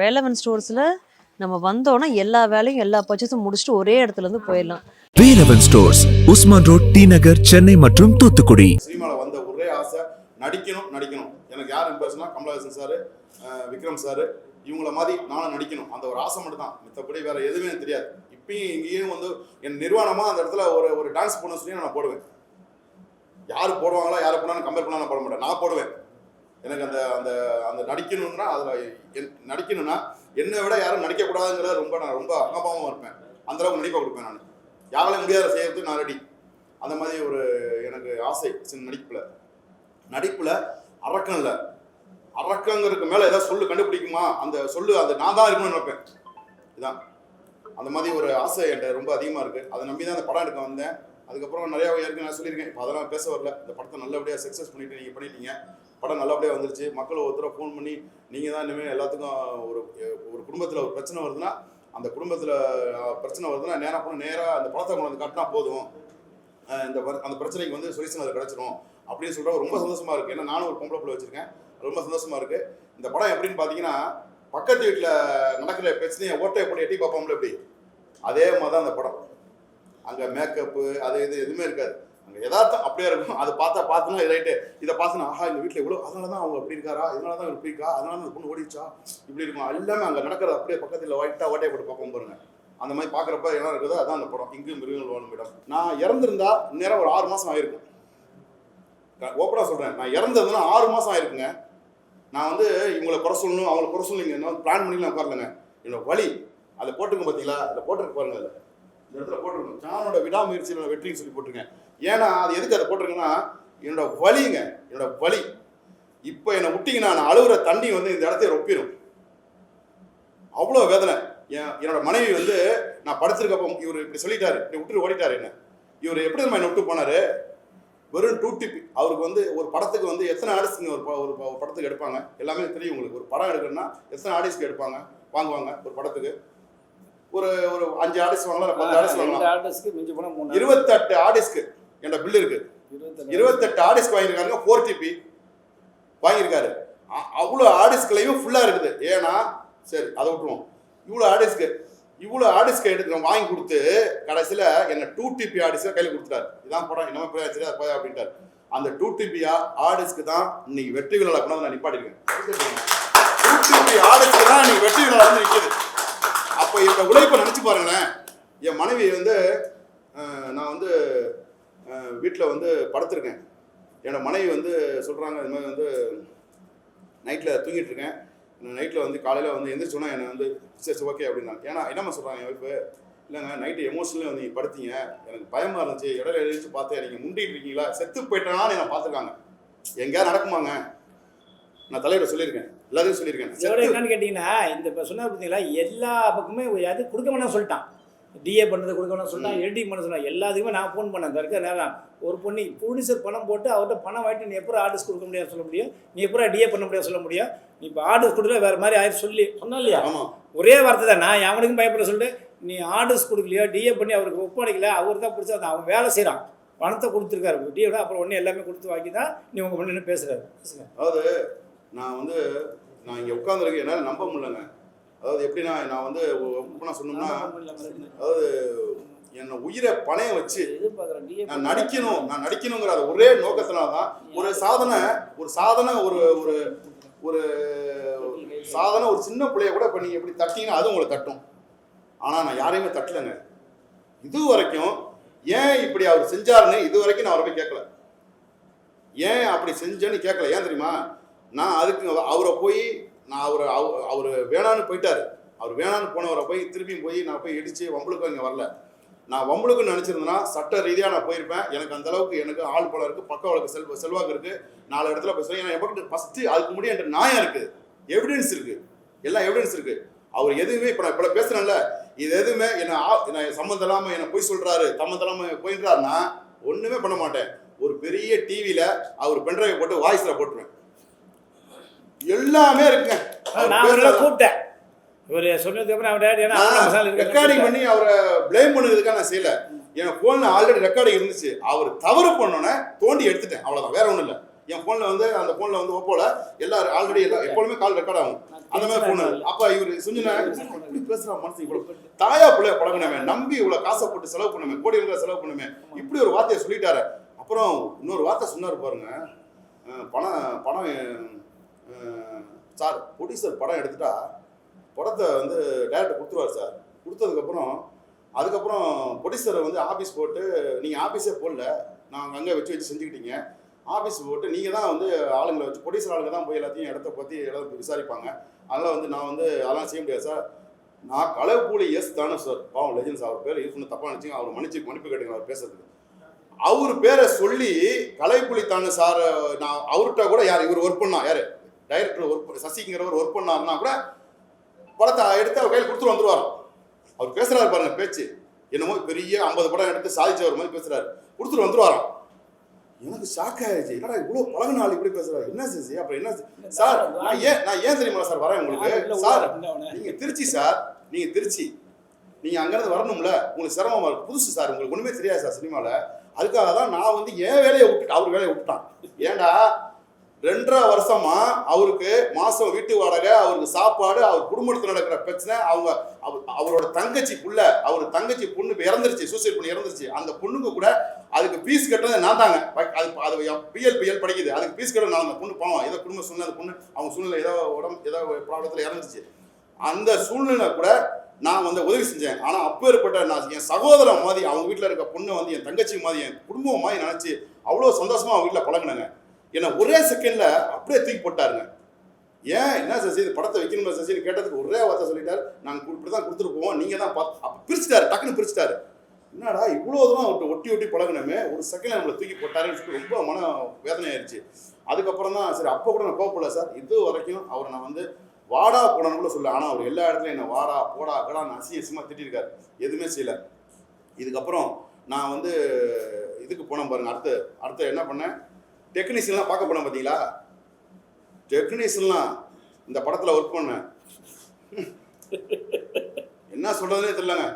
வேலவன் ஸ்டோர்ஸில் நம்ம வந்தோன்னா எல்லா வேலையும் எல்லா பர்ச்சேஸும் முடிச்சுட்டு ஒரே இடத்துல இருந்து போயிடலாம். Velavan stores Usman road T Nagar Chennai மற்றும் தூத்துக்குடி. சினிமாவில் வந்த ஒரே ஆசை நடிக்கணும் நடிக்கணும். எனக்கு யார் இம்ப்ரெஷனா கமலஹாசன் சார் விக்ரம் சார். இவங்கள மாதிரி நானும் நடிக்கணும். அந்த ஒரு ஆசை மட்டும் தான் மற்றபடி வேற எதுவுமே எனக்கு தெரியாது. இப்பயும் இங்கேயும் வந்து என் நிர்வாணமாக அந்த இடத்துல ஒரு ஒரு டான்ஸ் பண்ண சொல்லி நான் போடுவேன். யார் போடுவாங்களோ யார் போனாலும் கம்பேர் பண்ணா நான் போட மாட்டேன். நான் போடுவேன். எனக்கு அந்த அந்த அந்த நடிக்கணும்னா அதில் நடிக்கணும்னா என்னை விட யாரும் நடிக்கக்கூடாதுங்கிறத ரொம்ப நான் ரொம்ப அகபாவமாக இருப்பேன். அந்தளவுக்கு நடிப்பை கொடுப்பேன் நான். யாரால முடியாத செய்யறதுக்கு நான் ரெடி. அந்த மாதிரி ஒரு எனக்கு ஆசை சின்ன நடிப்பில். நடிப்பில் அரக்கம் இல்லை. அரக்கங்கிறதுக்கு மேலே ஏதாவது சொல்லு கண்டுபிடிக்குமா? அந்த சொல்லு அந்த நான் தான் இருக்கணும்னு நினைப்பேன். இதான். அந்த மாதிரி ஒரு ஆசை என்கிட்ட ரொம்ப அதிகமாக இருக்குது அதை நம்பி தான் அந்த படம் எடுக்க வந்தேன். அதுக்கப்புறம் நிறையா ஏற்கனவே நான் சொல்லியிருக்கேன். இப்போ அதெல்லாம் பேச வரல. இந்த படத்தை நல்லபடியாக சக்ஸஸ் பண்ணிட்டு நீங்கள் பண்ணிட்டீங்க. படம் நல்லபடியாக வந்துருச்சு. மக்கள் ஒருத்தர ஃபோன் பண்ணி நீங்கள் தான் இனிமேல் எல்லாத்துக்கும் ஒரு ஒரு குடும்பத்தில் ஒரு பிரச்சனை வருதுன்னா அந்த குடும்பத்தில் பிரச்சனை வருதுன்னா நேராக போனால் நேராக அந்த படத்தை கொண்டு வந்து கட்டினா போதும். இந்த அந்த பிரச்சனைக்கு வந்து சொல்யூஷன் அது கிடச்சிரும். அப்படின்னு சொல்கிற ரொம்ப சந்தோஷமாக இருக்குது ஏன்னா நானும் ஒரு பொம்பளை பிள்ளை வச்சுருக்கேன். ரொம்ப சந்தோஷமாக இருக்குது இந்த படம் எப்படின்னு பார்த்தீங்கன்னா பக்கத்து வீட்டில் நடக்கிற பிரச்சனையை ஓட்டையை போட்டு எட்டி பார்ப்போம்ல எப்படி? அதே மாதிரி தான் அந்த படம். அங்கே மேக்கப்பு அது இது எதுவுமே இருக்காது. அங்கே எதார்த்தம் அப்படியே இருக்கும். அதை பார்த்தா பார்த்தோன்னா ரைட்டு. இதை பார்த்தோன்னா ஆஹா இந்த வீட்டில் இவ்வளோ அதனால தான் அவங்க அப்படி இருக்காரா? இதனால தான் இப்படி இருக்கா? அதனால அந்த பொண்ணு ஓடிச்சா இப்படி இருக்கும். எல்லாமே அங்கே நடக்கிறது அப்படியே பக்கத்தில் ஒயிட்டாக ஓட்டையை போட்டு பார்ப்போம் பாருங்க. அந்த மாதிரி பார்க்குறப்ப என்ன இருக்குதோ அதான் அந்த படம். இங்கு மிருகங்கள் வாழும் இடம். நான் இறந்துருந்தா நேரம் ஒரு ஆறு மாதம் ஆயிருக்கும். ஓப்பனாக சொல்கிறேன் நான் இறந்ததுன்னா ஆறு மாதம் ஆயிருக்குங்க. நான் வந்து இவங்களை குறை சொல்லணும் அவங்கள குறை சொல்லணுங்க என்ன பிளான் பண்ணி நான் உட்காரலங்க என்னோட வழி அதை போட்டுருங்க பார்த்தீங்களா அதில் போட்டிருக்கு பாருங்க. இந்த இடத்துல போட்டிருக்கணும் ஜானோட விடாமுயற்சியில் வெற்றின்னு சொல்லி போட்டிருக்கேன். ஏன்னா அது எதுக்கு அதை போட்டிருக்கேன்னா என்னோட வலிங்க என்னோட வலி. இப்போ என்னை விட்டீங்கன்னா நான் அழுகுற தண்ணி வந்து இந்த இடத்தைய ரொப்பிடும் அவ்வளோ வேதனை. என் என்னோட மனைவி வந்து நான் படுத்திருக்கப்போ இவர் இப்படி சொல்லிட்டாரு இப்படி விட்டுட்டு ஓடிட்டாரு என்ன. இவர் எப்படி நம்ம என்னை விட்டு போனாரு? வெறும் டூ டிபி அவருக்கு வந்து ஒரு படத்துக்கு வந்து எத்தனை ஆர்டிஸ்ட்ங்க ஒரு ஒரு படத்துக்கு எடுப்பாங்க? எல்லாமே தெரியும் உங்களுக்கு. ஒரு படம் எடுக்கணும்னா எத்தனை ஆர்டிஸ்ட்க்கு எடுப்பாங்க? வாங்குவாங்க ஒரு படத்துக்கு. ஒரு ஒரு அஞ்சு ஆர்டிஸ்ட் வாங்கலாம் பத்து ஆர்டிஸ்ட் வாங்கலாம். இருபத்தெட்டு ஆர்டிஸ்ட்க்கு என்ற பில் இருக்கு. இருபத்தெட்டு ஆர்டிஸ்ட் வாங்கியிருக்காங்க ஃபோர் டிபி வாங்கியிருக்காரு. அவ்வளோ ஆர்டிஸ்ட்களையும் ஃபுல்லாக இருக்குது. ஏன்னா சரி அதை விட்டுருவோம். இவ்வளோ ஆர்டிஸ்ட்க்கு இவ்வளோ ஆர்டிஸ்ட்க்கு எடுத்து வாங்கி கொடுத்து கடைசியில் என்ன டூ டிபி ஆர்டிஸ்டாக கையில் கொடுத்துட்டாரு. இதான் படம் என்ன போய் சரி அது போய் அப்படின்ட்டார். அந்த டூ டிபி ஆர்டிஸ்க்கு தான் இன்னைக்கு வெற்றி விழா கொண்டாந்து நான் நிப்பாட்டிருக்கேன். டூ டிபி தான் இன்னைக்கு வெற்றி விழா வந்து நிற்கிது அப்போ என்னோட உழைப்பை நினச்சி பாருங்களேன். என் மனைவி வந்து நான் வந்து வீட்டில் வந்து படுத்திருக்கேன். என்னோட மனைவி வந்து சொல்கிறாங்க இது மாதிரி வந்து நைட்டில் தூங்கிட்டு இருக்கேன். நைட்டில் வந்து காலையில் வந்து எந்திரிச்சோன்னா என்னை வந்து சரி ஓகே அப்படின்னா ஏன்னா என்னம்மா சொல்கிறாங்க என் ஒய்ஃபு இல்லைங்க நைட்டு எமோஷனலி வந்து நீங்கள் படுத்தீங்க. எனக்கு பயமாக இருந்துச்சு. இடையில எழுந்துச்சு பார்த்தேன். நீங்கள் முண்டிட்டு இருக்கீங்களா? செத்து போயிட்டேனான்னு என்னை பார்த்துருக்காங்க. எங்கேயா நடக்குமாங்க? நான் தலைவரை சொல்லியிருக்கேன். எல்லாத்தையும் சொல்லியிருக்கேன். என்னன்னு கேட்டிங்கன்னா இந்த இப்போ சொன்னார் பார்த்தீங்களா? எல்லா பக்கமே அது கொடுக்க வேணாம் சொல்லிட்டான். டிஏ பண்ணுறது கொடுக்க வேணாம் சொல்லிட்டான் எடிட்டிங் பண்ண சொன்னான் எல்லாத்துக்குமே நான் ஃபோன் பண்ணேன். இருக்க நேரம் ஒரு பொண்ணு ப்ரொடியூசர் பணம் போட்டு அவர்கிட்ட பணம் வாங்கிட்டு நீ எப்போ ஆர்டர்ஸ் கொடுக்க முடியாது சொல்ல முடியும். நீ எப்போ டிஏ பண்ண முடியாது சொல்ல முடியும். நீ இப்போ ஆர்டர்ஸ் கொடுக்கல வேறு மாதிரி ஆயிரம் சொல்லி சொன்னா இல்லையா? ஆமாம் ஒரே வார்த்தை தான். நான் அவனுக்கும் பயப்பட சொல்லிட்டு நீ ஆர்டர்ஸ் கொடுக்கலையோ டிஏ பண்ணி அவருக்கு ஒப்படைக்கல அவர் தான் பிடிச்சா அந்த அவன் வேலை செய்கிறான் பணத்தை கொடுத்துருக்காரு. டிஏ அப்புறம் ஒன்று எல்லாமே கொடுத்து வாங்கி தான் நீ உங்கள் பொண்ணு பேசுகிறாரு பேசுங்க. அதாவது நான் வந்து நான் இங்கே உட்காந்துருக்கேன் என்னால் நம்ப முடியலங்க. அதாவது எப்படின்னா நான் வந்து நான் சொன்னோம்னா அதாவது என்னை உயிரை பணையம் வச்சு நான் நடிக்கணும் நான் நடிக்கணுங்கிற ஒரே நோக்கத்தினால தான் ஒரு சாதனை ஒரு சாதனை ஒரு ஒரு ஒரு சாதனை ஒரு சின்ன பிள்ளைய கூட இப்போ நீங்கள் எப்படி தட்டிங்கன்னா அது உங்களை தட்டும். ஆனால் நான் யாரையுமே தட்டலைங்க. இது வரைக்கும் ஏன் இப்படி அவர் செஞ்சாருன்னு இது வரைக்கும் நான் அவரை போய் கேட்கல. ஏன் அப்படி செஞ்சேன்னு கேட்கல. ஏன் தெரியுமா? நான் அதுக்கு அவரை போய் நான் அவர் அவர் வேணான்னு போயிட்டார். அவர் வேணான்னு போனவரை போய் திருப்பியும் போய் நான் போய் இடித்து வம்பளுக்கு இங்கே வரல. நான் வம்பளுக்கு நினச்சிருந்தேன்னா சட்ட ரீதியாக நான் போயிருப்பேன். எனக்கு அந்த அளவுக்கு எனக்கு ஆள் பலம் இருக்குது பக்க வழக்கு செல்வ செல்வாக்கு இருக்குது நாலு இடத்துல போய் ஏன்னா என்கிட்ட ஃபஸ்ட்டு அதுக்கு முன்னாடி என்கிட்ட நியாயம் இருக்குது எவிடன்ஸ் இருக்குது எல்லாம் எவிடன்ஸ் இருக்குது அவர் எதுவுமே இப்போ நான் இப்போ பேசுகிறேன்ல இது எதுவுமே என்னை ஆ- என்னை சம்மந்தம் இல்லாமல் என்னை பொய் சொல்கிறாரு சம்மந்தம் இல்லாமல் போயின்றாருன்னா ஒன்றுமே பண்ண மாட்டேன். ஒரு பெரிய டிவியில் அவர் பென்ட்ரைவ் போட்டு வாய்ஸில் போட்டுருவேன். எல்லாமே இருக்குங்க. நான் அவரை கூப்பிட்டேன். இவர் சொன்னதுக்கு அப்புறம் அவர் ஏன்னா மசாலா இருக்கு ரெக்கார்டிங் பண்ணி அவரை ப்ளேம் பண்ணுறதுக்காக நான் செய்யல. என் ஃபோனில் ஆல்ரெடி ரெக்கார்டிங் இருந்துச்சு. அவர் தவறு பண்ணோன்னே தோண்டி எடுத்துட்டேன். அவ்வளோதான் வேற ஒன்றும் இல்லை. என் ஃபோனில் வந்து அந்த ஃபோனில் வந்து ஓப்போல எல்லாரும் ஆல்ரெடி எல்லாம் எப்பொழுதுமே கால் ரெக்கார்ட் ஆகும். அந்த மாதிரி ஃபோன் அப்போ இவர் சுஞ்சனா பேசுகிறான் மனசு இவ்வளோ தாயா பிள்ளைய பழகினமே நம்பி இவ்வளோ காசை போட்டு செலவு பண்ணுமே கோடி செலவு பண்ணுமே இப்படி ஒரு வார்த்தையை சொல்லிட்டாரு. அப்புறம் இன்னொரு வார்த்தை சொன்னார் பாருங்க. பணம் பணம் சார் ப்ரொடியூசர் படம் எடுத்துட்டா படத்தை வந்து டேரக்டர் கொடுத்துருவார் சார். கொடுத்ததுக்கப்புறம் அதுக்கப்புறம் ப்ரொடியூசரை வந்து ஆஃபீஸ் போட்டு நீங்கள் ஆஃபீஸே போடல நாங்கள் அங்கே வச்சு வச்சு செஞ்சுக்கிட்டீங்க. ஆஃபீஸ் போட்டு நீங்கள் தான் வந்து ஆளுங்களை வச்சு ப்ரொடியூசர் ஆளுங்க தான் போய் எல்லாத்தையும் இடத்த பற்றி எல்லாத்தையும் விசாரிப்பாங்க. அதெல்லாம் வந்து நான் வந்து அதெல்லாம் செய்ய முடியாது சார். நான் கலைப்பூலி எஸ் தானே சார் பாவம் லெஜன்ஸ் அவர் பேர் யூஸ் பண்ண தப்பாக நினச்சிங்க அவர் மன்னிச்சு மன்னிப்பு கேட்டுங்க அவர் பேசுறதுக்கு. அவர் பேரை சொல்லி கலைப்புலி தானே சார் நான் அவர்கிட்ட கூட யார் இவர் ஒர்க் பண்ணா யார்? டைரக்டர் ஒர்க் சசிங்கிறவர் ஒர்க் பண்ணாருன்னா கூட படத்தை எடுத்து அவர் கையில் கொடுத்துட்டு வந்துருவாராம் அவர் பேசுறாரு பாருங்க பேச்சு. என்னமோ பெரிய ஐம்பது படம் எடுத்து சாதிச்சவர் மாதிரி பேசுறாரு. கொடுத்துட்டு வந்துருவாராம். எனக்கு ஷாக் ஆயிடுச்சு. என்னடா இவ்வளோ பழகின ஆள் இப்படி பேசுறாரு? என்ன சசி அப்புறம் என்ன சார் நான் ஏன் நான் ஏன் தெரியுமா சார் வரேன் உங்களுக்கு? சார் நீங்க திருச்சி சார். நீங்க திருச்சி. நீங்க அங்கிருந்து வரணும்ல. உங்களுக்கு சிரமமா இருக்கு. புதுசு சார் உங்களுக்கு ஒண்ணுமே தெரியாது சார் சினிமால. அதுக்காக தான் நான் வந்து என் வேலையை விட்டுட்டு அவர் வேலையை விட்டுட்டான். ஏன்டா? ரெண்டரை வருஷமா அவருக்கு மாசம் வீட்டு வாடகை அவருக்கு சாப்பாடு அவர் குடும்பத்தில் நடக்கிற பிரச்சனை அவங்க அவர் அவரோட தங்கச்சி புள்ள அவர் தங்கச்சி பொண்ணு இறந்துருச்சு சூசைட் பண்ணி இறந்துருச்சு. அந்த பொண்ணுக்கு கூட அதுக்கு ஃபீஸ் கட்டுறது நான் தாங்க அது அது பிஎல் பிஎல் படிக்குது. அதுக்கு ஃபீஸ் கட்டுறது நான் அந்த பொண்ணு பாவம் ஏதோ குடும்ப சூழ்நிலை அந்த பொண்ணு அவங்க சூழ்நிலை ஏதோ உடம்பு ஏதோ ப்ராப்ளத்தில் இறந்துருச்சு. அந்த சூழ்நிலை கூட நான் வந்து உதவி செஞ்சேன். ஆனால் அப்பேற்பட்ட நான் என் சகோதரன் மாதிரி அவங்க வீட்டில் இருக்க பொண்ணை வந்து என் தங்கச்சி மாதிரி என் குடும்பம் மாதிரி நினச்சி அவ்வளோ சந்தோஷமாக அவங்க வீட்டில் பழகினேங்க. என்னை ஒரே செகண்ட்ல அப்படியே தூக்கி போட்டாருங்க. ஏன்? என்ன சசி இது படத்தை வைக்கணும் சசின்னு கேட்டதுக்கு ஒரே வார்த்தை சொல்லிட்டாரு. நாங்கள் இப்படி தான் கொடுத்துட்டு போவோம். நீங்கள் தான் பார்த்து அப்போ பிரிச்சுட்டாரு டக்குன்னு பிரிச்சுட்டாரு. என்னடா இவ்வளோ தூரம் அவர்கிட்ட ஒட்டி ஒட்டி பழகினமே ஒரு செகண்ட் நம்மளை தூக்கி போட்டாருன்னு சொல்லி ரொம்ப மன வேதனை ஆயிடுச்சு. அதுக்கப்புறம் தான் சரி அப்போ கூட நான் போகல சார். இது வரைக்கும் அவரை நான் வந்து வாடா போடான்னு கூட சொல்ல ஆனால் அவர் எல்லா இடத்துலையும் என்ன வாடா போடா கடா நான் அசி அசிங்கமாக திட்டிருக்காரு. எதுவுமே செய்யலை. இதுக்கப்புறம் நான் வந்து இதுக்கு போனேன் பாருங்க. அடுத்து அடுத்து என்ன பண்ணேன்? டெக்னீஷியன்லாம் பார்க்க போனேன் பார்த்தீங்களா டெக்னீஷியன்லாம் இந்த படத்தில் ஒர்க் பண்ணேன் என்ன சொல்கிறதுனே தெரியலங்க.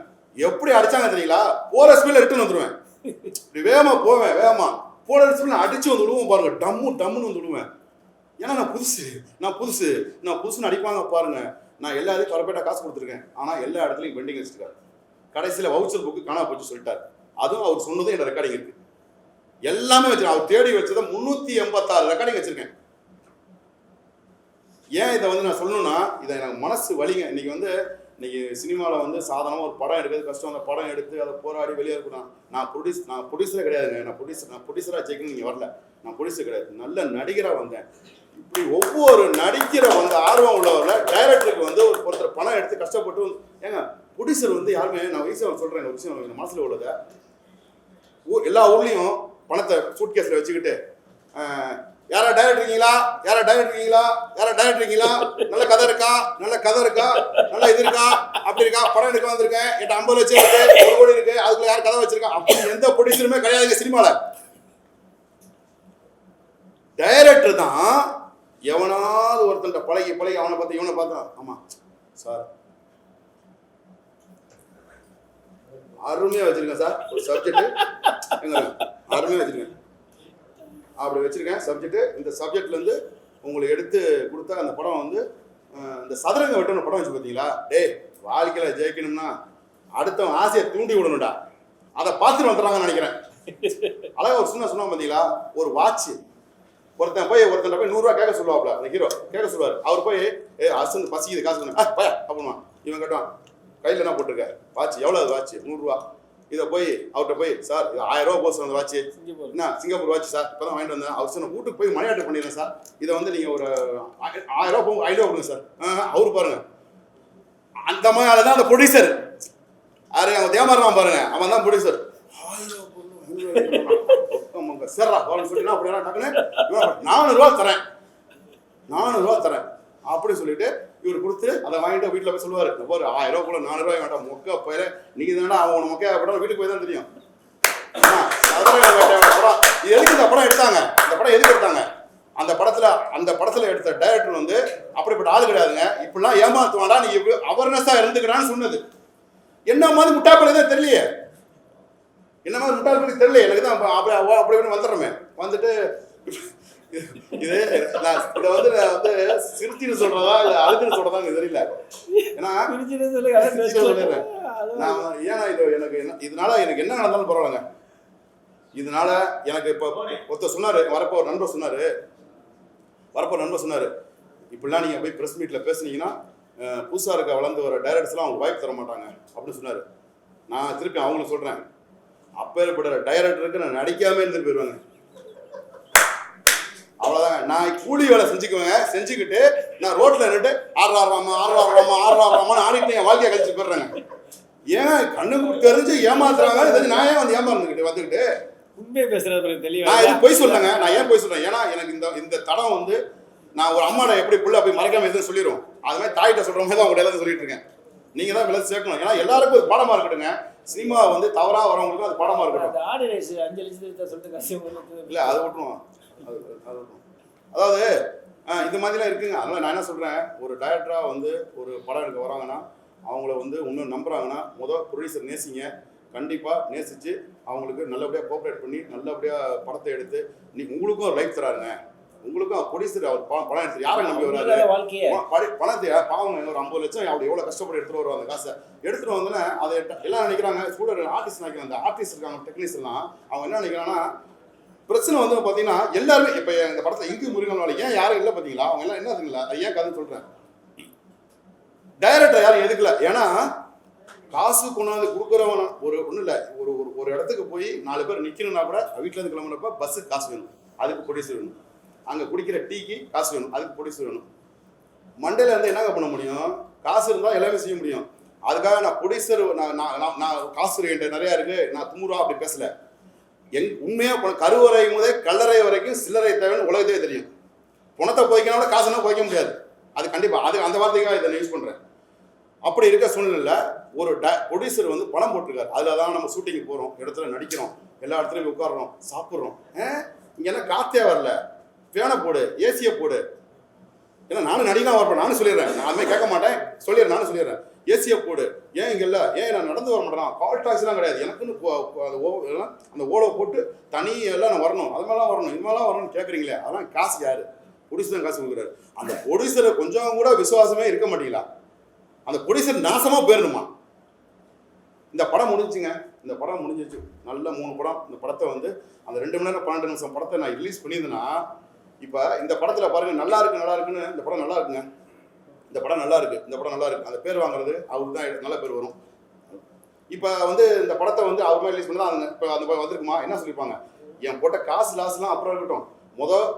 எப்படி அடிச்சாங்க தெரியுங்களா? போகிற ஸ்பீடில் ரிட்டர்ன் வந்துடுவேன் இப்படி வேகமாக போவேன் வேகமாக போகிற ஸ்பீடில் அடித்து வந்து விடுவோம் பாருங்கள் டம்மு டம்முன்னு வந்து விடுவேன். ஏன்னா நான் புதுசு நான் புதுசு நான் புதுசுன்னு அடிப்பாங்க பாருங்க. நான் எல்லா இதுக்கும் கரெக்டாக காசு கொடுத்துருக்கேன். ஆனால் எல்லா இடத்துலையும் பெண்டிங் வச்சுருக்காரு கடைசியில் வவுச்சர் புக்கு காணா போச்சு சொல்லிட்டார். அதுவும் அவர் சொன்னதும் என்னோட ரெக்கார்டிங் இருக்குது எல்லாமே வச்சிருக்கேன். அவர் தேடி வச்சதை முந்நூற்றி எண்பத்தாறு ரெக்கார்டிங் வச்சிருக்கேன். ஏன் இதை வந்து நான் சொல்லணும்னா இதை எனக்கு மனசு வலிங்க. இன்னைக்கு வந்து இன்னைக்கு சினிமாவில் வந்து சாதாரணமாக ஒரு படம் எடுக்கிறது கஷ்டம். அந்த படம் எடுத்து அதை போராடி வெளியே இருக்கணும் நான் ப்ரொடியூஸ் நான் ப்ரொடியூசரே கிடையாதுங்க. நான் ப்ரொடியூசர் நான் ப்ரொடியூசராக ஜெயிக்கணும் நீங்கள் வரல. நான் ப்ரொடியூசர் கிடையாது. நல்ல நடிகராக வந்தேன். இப்படி ஒவ்வொரு நடிக்கிற வந்து ஆர்வம் உள்ளவரில் டைரக்டருக்கு வந்து ஒரு ஒருத்தர் பணம் எடுத்து கஷ்டப்பட்டு வந்து ஏங்க ப்ரொடியூசர் வந்து யாருமே நான் வயசாக சொல்கிறேன் ஒரு விஷயம் மனசில் உள்ளதை. ஊர் எல்லா ஊர்லேயும் பணத்தை சூட் கேஸில் வச்சுக்கிட்டு யாரா டைரக்டர் இருக்கீங்களா? யாரா டைரக்டர் இருக்கீங்களா? யாரா டைரக்டர் இருக்கீங்களா? நல்ல கதை இருக்கா? நல்ல கதை இருக்கா? நல்ல இது இருக்கா? அப்படி இருக்கா? படம் எடுக்க வந்திருக்கேன். என்கிட்ட ஐம்பது லட்சம் இருக்கு. ஒரு கோடி இருக்கு. அதுக்குள்ள யார் கதை வச்சிருக்கா? அப்படின்னு எந்த ப்ரொடியூசருமே கிடையாதுங்க சினிமாவில் டைரக்டர் தான் எவனாவது ஒருத்தன்ட்ட பழகி பழகி அவனை பார்த்து இவனை பார்த்தா ஆமா சார். அருமையா வச்சிருக்கேன் சார். ஒரு சப்ஜெக்ட் அருமையாக வச்சுருக்கேன். அப்படி வச்சுருக்கேன். சப்ஜெக்ட் இந்த சப்ஜெக்ட்லேருந்து உங்களுக்கு எடுத்து கொடுத்தா அந்த படம் வந்து இந்த சதுரங்க வெட்டணும் படம் வச்சு பார்த்தீங்களா? டே வாழ்க்கையில் ஜெயிக்கணும்னா அடுத்தவன் ஆசையை தூண்டி விடணும்டா. அதை பார்த்துட்டு வந்துடுறாங்கன்னு நினைக்கிறேன். அழகாக ஒரு சின்ன சொன்னா பார்த்தீங்களா? ஒரு வாட்ச் ஒருத்தன் போய் ஒருத்தன் போய் நூறுரூவா கேட்க சொல்லுவாப்ல அந்த ஹீரோ கேட்க சொல்லுவார். அவர் போய் ஏ அசந்து பசிக்குது காசு கொடுங்க. ஆ பய இவன் கேட்டான் கையில் என்ன போட்டிருக்க? வாட்ச் எவ்வளோ அது வாட்ச் நூறுரூவா இதை போய் அவர்கிட்ட போய் சார் இது ஆயிரம் ரூபா போச்சு அந்த வாட்ச். என்ன சிங்கப்பூர் வாட்ச் சார். இப்போ தான் வாங்கிட்டு வந்தேன். அவர் சொன்ன வீட்டுக்கு போய் மணி ஆர்டர் பண்ணிடுறேன் சார். இதை வந்து நீங்கள் ஒரு ஆய- ஆயிரம் ரூபா போகும் ஐநூறுவா கொடுங்க சார். அவரு பாருங்க. அந்த மாதிரி ஆளு தான் அந்த ப்ரொடியூசர் யாரு? அவன் தேமாறான் பாருங்க. அவன் தான் ப்ரொடியூசர் சரிடா சொல்லிட்டு அப்படி டக்குன்னு இவன் நானூறுரூவா தரேன். நானூறுரூவா தரேன். அப்படி சொல்லிட்டு இவர் கொடுத்து அதை வாங்கிட்டு வீட்டில் போய் சொல்லுவார் ஒரு பாரு ஆயிரம் ரூபா கூட ரூபாய் வேண்டாம் மொக்க போயிரு நீங்க தானே அவன் மொக்க படம் வீட்டுக்கு போய் தான் தெரியும் படம் எதுக்கு இந்த படம் எடுத்தாங்க இந்த படம் எதுக்கு எடுத்தாங்க அந்த படத்துல அந்த படத்துல எடுத்த டைரக்டர் வந்து அப்படிப்பட்ட ஆள் கிடையாதுங்க இப்படிலாம் ஏமாத்துவாடா நீ அவர்னஸா இருந்துக்கிறான்னு சொன்னது என்ன மாதிரி முட்டாப்பள்ளி தான் தெரியலையே என்ன மாதிரி முட்டாள் தெரியல எனக்கு தான் அப்படி அப்படி வந்துடுறோமே வந்துட்டு இது நான் இதை வந்து நான் வந்து சிரிச்சின்னு சொல்றதா இல்ல அழுதுன்னு சொல்றதா எனக்கு தெரியல. ஏன்னா சொல்லிடுறேன். நான் ஏன்னா இது எனக்கு என்ன இதனால எனக்கு என்ன நடந்தாலும் பரவாயில்லைங்க. இதனால எனக்கு இப்போ ஒருத்தர் சொன்னாரு வரப்போ ஒரு நண்பர் சொன்னாரு வரப்போ நண்பர் சொன்னாரு இப்படிலாம் நீங்க போய் பிரஸ் மீட்ல பேசுனீங்கன்னா அஹ், புதுசா இருக்க வளர்ந்து வர டைரக்டர்ஸ்லாம் அவங்க வாய்ப்பு தர மாட்டாங்க. அப்படின்னு சொன்னாரு. நான் திருப்பி அவங்களுக்கு சொல்றேன். அப்பேற்பட்ட டைரக்டருக்கு நான் நடிக்காம இருந்து போயிடுவாங்க அவ்வளோதாங்க நான் கூலி வேலை செஞ்சுக்குவேங்க. செஞ்சுக்கிட்டு நான் ரோட்ல நின்று ஆறு ஆறாமா ஆறு ஆறாமா ஆறு ஆறாமான்னு ஆடிட்டு என் வாழ்க்கையை கழிச்சு போயிடுறேங்க. ஏன் கண்ணுக்கு தெரிஞ்சு ஏமாத்துறாங்க? தெரிஞ்சு நான் ஏன் வந்து ஏமாந்துக்கிட்டு வந்துக்கிட்டு? உண்மையை பேசுறது தெளிவா நான் எதுவும் பொய் சொல்றேங்க? நான் ஏன் பொய் சொல்றேன்? ஏன்னா எனக்கு இந்த இந்த தடம் வந்து நான் ஒரு அம்மாட எப்படி புள்ள போய் மறைக்காம எதுவும் சொல்லிடுவோம் அது மாதிரி தாயிட்ட சொல்ற மாதிரி தான் உங்கள்ட்ட எல்லாத்தையும் சொல்லிட்டு இருக்கேன். நீங்க தான் விலை சேர்க்கணும். ஏன்னா எல்லாருக்கும் இது பாடமா இருக்கட்டுங்க சினிமா வந்து தவறா வரவங்களுக்கும் அது பாடமா இருக்கட்டும். இல்ல அதை அது அது விட்டுருவோம். அதாவது இந்த மாதிரிலாம் இருக்குங்க. அதனால நான் என்ன சொல்றேன் ஒரு டைரக்டரா வந்து ஒரு படம் எடுக்க வராங்கன்னா அவங்கள வந்து இன்னும் நம்புறாங்கன்னா முதல் ப்ரொடியூசர் நேசிங்க. கண்டிப்பா நேசிச்சு அவங்களுக்கு நல்லபடியா கோஆப்ரேட் பண்ணி நல்லபடியா படத்தை எடுத்து நீ உங்களுக்கும் லைஃப் தராருங்க. உங்களுக்கும் ப்ரொடியூசர் அவர் படம் படம் எடுத்து யாரை நம்பி வராரு? பணத்தை பாவம் ஒரு ஐம்பது லட்சம் அப்படி எவ்வளோ கஷ்டப்பட்டு எடுத்துட்டு வருவாங்க அந்த காசை. எடுத்துட்டு வந்தோன்னே அதை எல்லாம் நினைக்கிறாங்க ஸ்கூலில் ஆர்டிஸ்ட் நினைக்கிறாங்க. அந்த ஆர்டிஸ்ட் இருக்காங்க டெக்னீஷியன் எல்லாம் அவங்க என்ன நினைக்கிறாங்கன்னா பிரச்சனை வந்து பார்த்தீங்கன்னா எல்லாருமே இப்போ இந்த படத்தில் இங்கு முருகன் ஏன் யாரும் இல்லை பார்த்தீங்களா அவங்க எல்லாம் என்ன இருக்குங்களா ஐயா கதை சொல்கிறேன் டைரக்டர் யாரும் எதுக்கல ஏன்னா காசு கொண்டாந்து கொடுக்குறவன் ஒரு ஒன்றும் இல்லை. ஒரு ஒரு ஒரு இடத்துக்கு போய் நாலு பேர் நிற்கணும்னா கூட வீட்டில் இருந்து கிளம்புறப்ப பஸ்ஸுக்கு காசு வேணும். அதுக்கு ப்ரொடியூசர் வேணும். அங்கே குடிக்கிற டீக்கு காசு வேணும். அதுக்கு ப்ரொடியூசர் வேணும். மண்டேல இருந்து என்னங்க பண்ண முடியும்? காசு இருந்தால் எல்லாமே செய்ய முடியும். அதுக்காக நான் ப்ரொடியூசர் நான் நான் நான்- காசு என்கிட்ட நிறையா இருக்குது நான் தும்முறா அப்படி பேசலை. எங் உண்மையாக பணம் கருவறை முதல் கல்லறை வரைக்கும் சில்லறை தேவைன்னு உலகத்தையே தெரியும். பணத்தை புதைக்கணும் காசுனா புதைக்க முடியாது. அது கண்டிப்பாக அது அந்த வார்த்தைக்காக இதை யூஸ் பண்ணுறேன் அப்படி இருக்க சூழ்நிலையில் ஒரு ட ப்ரொடியூசர் வந்து பணம் போட்டிருக்காரு. அதில் தான் நம்ம ஷூட்டிங் போகிறோம் இடத்துல நடிக்கிறோம் எல்லா இடத்துலையும் உட்காடுறோம் சாப்பிட்றோம். இங்கே என்ன காத்தே வரல. ஃபேனை போடு ஏசியை போடு. ஏன்னா நானும் நடிகனா வரப்போ நானும் சொல்லிடுறேன். நான் அதுமாதிரி கேட்க மாட்டேன். சொல்லிடுறேன் நானும் சொல்லிடுறேன். ஏசியை போடு. ஏன் இங்கே இல்லை? ஏன் நான் நடந்து வர மாட்டேன்? கால் டாக்ஸிலாம் கிடையாது. எனக்குன்னு அந்த ஓ எல்லாம் அந்த ஓலை போட்டு தனி எல்லாம் நான் வரணும். அது மாதிரிலாம் வரணும் இது மாதிரிலாம் வரணும்னு கேட்குறீங்களே அதெல்லாம் காசு யாரு? ப்ரொடியூசர் தான் காசு கொடுக்குறாரு. அந்த ப்ரொடியூசரை கொஞ்சம் கூட விசுவாசமே இருக்க மாட்டீங்களா? அந்த ப்ரொடியூசர் நாசமாக போயிடணுமா இந்த படம் முடிஞ்சுங்க. இந்த படம் முடிஞ்சிச்சு. நல்ல மூணு படம். இந்த படத்தை வந்து அந்த ரெண்டு மணி நேரம் பன்னெண்டு நிமிஷம் படத்தை நான் ரிலீஸ் பண்ணியிருந்தேன்னா இப்போ இந்த படத்தில் பாருங்கள் நல்லா இருக்கு நல்லா இருக்குன்னு இந்த படம் நல்லா இருக்குங்க. இந்த படம் நல்லா இருக்குது இந்த படம் நல்லா இருக்கு. அந்த பேர் வாங்குறது அவருக்கு தான் நல்ல பேர் வரும். இப்போ வந்து இந்த படத்தை வந்து அவர் மாதிரி ரிலீஸ் பண்ணால் அந்த இப்போ அந்த படம் வந்திருக்குமா? என்ன சொல்லியிருப்பாங்க? என் போட்ட காசு லாஸ்லாம் அப்புறம் இருக்கட்டும். மொதல்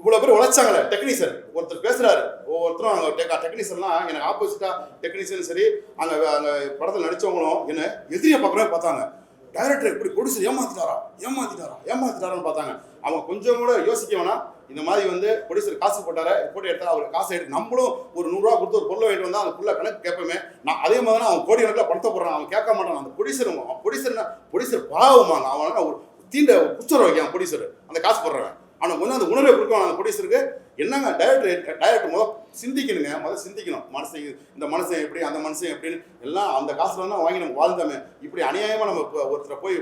இவ்வளோ பேர் உழைச்சாங்களே டெக்னீஷியன் ஒருத்தர் பேசுகிறாரு ஒவ்வொருத்தரும் அங்கே டெக் டெக்னீஷியன்லாம் எனக்கு ஆப்போசிட்டாக டெக்னீஷியன் சரி அங்கே அங்கே படத்தில் நடித்தவங்களும் என்ன எதிரியை பார்க்குறவே பார்த்தாங்க. டைரக்டர் இப்படி ப்ரொடியூசர் ஏமாத்திட்டாரா? ஏமாத்திட்டாரா? ஏமாத்திட்டாரான்னு பார்த்தாங்க. அவங்க கொஞ்சம் கூட யோசிக்க வேணாம். இந்த மாதிரி வந்து ப்ரொடியூசர் காசு போட்டார? போட்டு எடுத்தா அவர் காசு எடுத்து நம்மளும் ஒரு நூறுரூவா கொடுத்து ஒரு பொருளை வாங்கிட்டு வந்தால் அந்த புள்ள கணக்கு கேட்போமே. நான் அதே மாதிரி தான் அவன் கோடி கணக்கில் பணத்தை போடுறான். அவன் கேட்க மாட்டான். அந்த ப்ரொடியூசர் ப்ரொடியூசர் ப்ரொடியூசர் பாவமாங்க அவன் ஒரு தீண்ட குச்சர வைக்கான் ப்ரொடியூசர் அந்த காசு போடுறவன். அவனுக்கு வந்து அந்த உணர்வை கொடுக்கணும் அந்த ப்ரொடியூசருக்கு என்னங்க டைரக்டர் டைரக்டர் முதல் சிந்திக்கணுங்க. முதல் சிந்திக்கணும். மனசு இந்த மனுஷன் எப்படி அந்த மனுஷன் எப்படின்னு எல்லாம் அந்த காசுல தான் வாங்கி நம்ம வாழ்ந்தோமே. இப்படி அநியாயமாக நம்ம இப்போ ஒருத்தரை போய்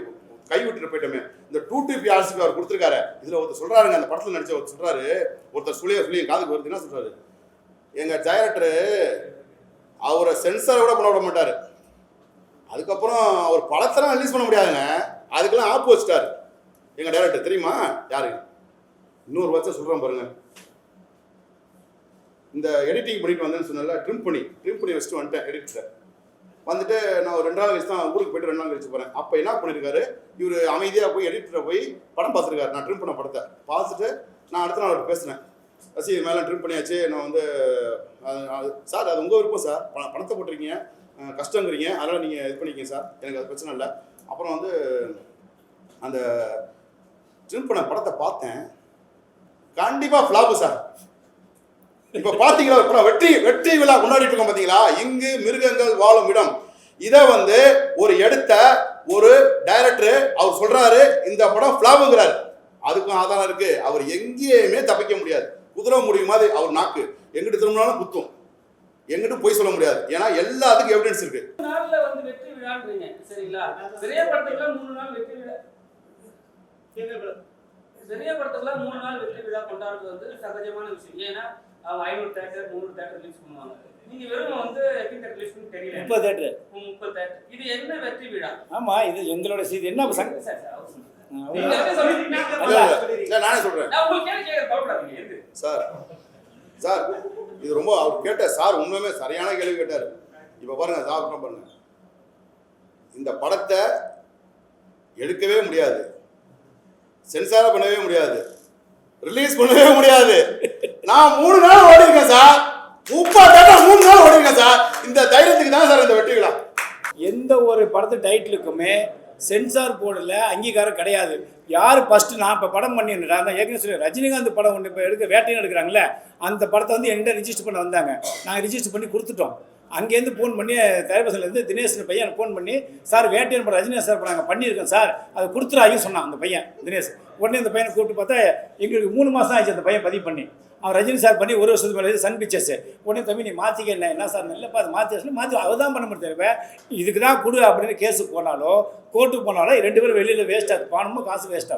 கை விட்டுட்டு போயிட்டோமே. இந்த டூ டிபி ஆர்சிக்கு அவர் கொடுத்துருக்காரு. இதில் ஒருத்தர் சொல்கிறாருங்க அந்த படத்தில் நடிச்ச ஒருத்தர் சொல்கிறாரு ஒருத்தர் சுழிய சுழிய காதுக்கு வருது. என்ன சொல்றாரு? எங்கள் டைரக்டர் அவரை சென்சாரை கூட பண்ண விட மாட்டார். அதுக்கப்புறம் அவர் படத்தெல்லாம் ரிலீஸ் பண்ண முடியாதுங்க. அதுக்கெல்லாம் ஆப்பு வச்சிட்டாரு. எங்கள் டைரக்டர் தெரியுமா? யாரு? இன்னொரு வார்த்தை சொல்கிறேன் பாருங்கள் இந்த எடிட்டிங் பண்ணிட்டு வந்தேன்னு சொன்னல ட்ரிம் பண்ணி ட்ரிம் பண்ணி வச்சுட்டு வந்துட்டேன் எடிட்டர் வந்துட்டு நான் ஒரு ரெண்டு நாள் கழிச்சு தான் ஊருக்கு போயிட்டு ரெண்டு நாள் கழிச்சு போகிறேன் அப்போ என்ன பண்ணியிருக்காரு இவர் அமைதியாக போய் எடிட்டரை போய் படம் பார்த்துருக்காரு. நான் ட்ரிம் பண்ண படத்தை. பார்த்துட்டு நான் அடுத்த நாள் அவர்கிட்ட பேசினேன். ரசி இது மேலே ட்ரிம் பண்ணியாச்சு. நான் வந்து அது- சார் அது உங்கள் விருப்பம் சார். பண பணத்தை போட்டிருக்கீங்க. கஷ்டங்கிறீங்க. அதனால் நீங்கள் இது பண்ணிக்கங்க சார். எனக்கு அது பிரச்சனை இல்லை. அப்புறம் வந்து அந்த ட்ரிம் பண்ண படத்தை பார்த்தேன். கண்டிப்பாக ஃபிளாப்பு சார் இப்ப பாத்தீங்களா படம் வெற்றி வெற்றி விழா கொண்டாடிட்டு இருக்கோம் பாத்தீங்களா? இங்கு மிருகங்கள் வாழும் இடம். இதை வந்து ஒரு எடுத்த ஒரு டைரக்டர் அவர் சொல்றாரு இந்த படம் ஃபிளாப்புங்கிறார் அதுக்கும் ஆதாரம் இருக்கு. அவர் எங்கேயுமே தப்பிக்க முடியாது. குதிரை முடியும் மாதிரி அவர் நாக்கு. எங்கிட்டு திரும்பினாலும் குத்தும். எங்கிட்ட போய் சொல்ல முடியாது. ஏன்னா எல்லாத்துக்கும் எவிடன்ஸ் இருக்கு. வந்து வெற்றி விழான்றீங்க சரிங்களா? பெரிய படத்துக்குலாம் மூணு நாள் வெற்றி விழா பெரிய படத்துல மூணு நாள் வெற்றி விழா கொண்டாடுறது வந்து சகஜமான விஷயம். ஏன்னா அவங்க ஐநூறு தேட்டர் முந்நூறு தேட்டர் ரிலீஸ் பண்ணுவாங்க. நீங்க வெறும் வந்து எத்தனை தேட்டர் ரிலீஸ் பண்ணி தெரியல. முப்பது தேட்டரு முப்பது தேட்டர் இது என்ன வெற்றி விழா? ஆமாம் இது எங்களோட செய்தி. என்ன சார், நானே சொல்றேன். சார் சார் இது ரொம்ப அவர் கேட்ட சார் உண்மையுமே சரியான கேள்வி கேட்டார். இப்போ பாருங்க சார் அப்புறம் பாருங்க. இந்த படத்தை எடுக்கவே முடியாது. சென்சாராக பண்ணவே முடியாது. ரிலீஸ் பண்ணவே முடியாது. நான் மூணு நாள் ஓடிருக்கேன் சார் முப்பது தேட்டர் மூணு நாள் ஓடிருக்கேன் சார் இந்த தைரியத்துக்கு தான் சார் இந்த வெற்றி விழா எந்த ஒரு படத்து டைட்டிலுக்குமே சென்சார் போர்டில் அங்கீகாரம் கிடையாது. யார் ஃபஸ்ட்டு நான் இப்போ படம் பண்ணியிருந்தேன். நான் ஏற்கனவே சொல்லி ரஜினிகாந்த் படம் ஒன்று இப்போ எடுக்க வேட்டையும் எடுக்கிறாங்களே அந்த படத்தை வந்து என்கிட்ட ரிஜிஸ்டர் பண்ண வந்தாங்க. நாங்கள் ரிஜிஸ்டர் பண்ணி கொடுத்துட்டோம். அங்கேருந்து ஃபோன் பண்ணி தலைவசலேருந்து தினேஷன் பையன் ஃபோன் பண்ணி சார் வேட்டையன் படம் ரஜினி சார் நாங்கள் பண்ணியிருக்கோம் சார். அதை கொடுத்துறாயும் சொன்னான் அந்த பையன் தினேஷ் உடனே இந்த பையனை கூப்பிட்டு பார்த்தா எங்களுக்கு மூணு மாதம் ஆச்சு அந்த பையன் பதிவு பண்ணி. அவன் ரஜினி சார் பண்ணி ஒரு வருஷத்துக்கு மேலே சன் பிக்சர்ஸ். உடனே தம்பி நீ மாற்றிக்க என்ன? என்ன சார்? இல்லைப்பா அது மாற்றி மாற்றி அவள் தான் பண்ண முடியும் இதுக்கு தான் கொடு அப்படின்னு கேஸுக்கு போனாலோ கோர்ட்டுக்கு போனாலோ ரெண்டு பேரும் வெளியில் வேஸ்ட்டாக ஆகுது பணமும் காசு வேஸ்ட்டாக